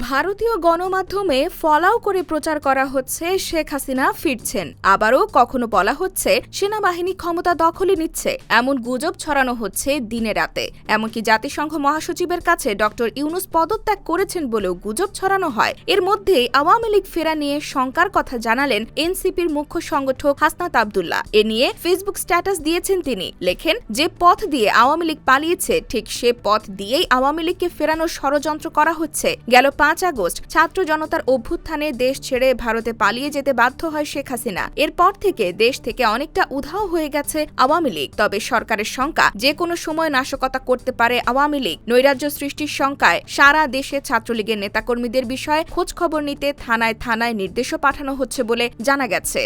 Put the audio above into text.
ভারতীয় গণমাধ্যমে ফলাও করে প্রচার করা হচ্ছে শেখ হাসিনা ফিরছেন। আবারও কখনো বলা হচ্ছে সেনাবাহিনী ক্ষমতা দখলে নিচ্ছে। এমন গুজব ছড়ানো হচ্ছে দিনে রাতে। এমনকি জাতিসংঘ মহাসচিবের কাছে ডক্টর ইউনুস পদত্যাগ করেছেন বলেও গুজব ছড়ানো হয়। এর মধ্যেই আওয়ামী লীগ ফেরা নিয়ে শঙ্কার কথা জানালেন এনসিপির মুখ্য সংগঠক হাসনাত আবদুল্লাহ। এ নিয়ে ফেসবুক স্ট্যাটাস দিয়েছেন তিনি। লেখেন, যে পথ দিয়ে আওয়ামী লীগ পালিয়েছে, ঠিক সে পথ দিয়েই আওয়ামী লীগকে ফেরানোর ষড়যন্ত্র করা হচ্ছে। গেল পাঁচ আগস্ট ছাত্র জনতার অভ্যুত্থানে দেশ ছেড়ে ভারতে পালিয়ে যেতে বাধ্য হয় শেখ হাসিনা। এরপর থেকে দেশ থেকে অনেকটা উধাও হয়ে গেছে আওয়ামী লীগ। তবে সরকারের শঙ্কা, যে কোনো সময় নাশকতা করতে পারে আওয়ামী লীগ। নৈরাজ্য সৃষ্টির শঙ্কায় সারা দেশে ছাত্রলীগের নেতাকর্মীদের বিষয়ে খোঁজ খবর নিতে থানায় থানায় নির্দেশও পাঠানো হচ্ছে বলে জানা গেছে।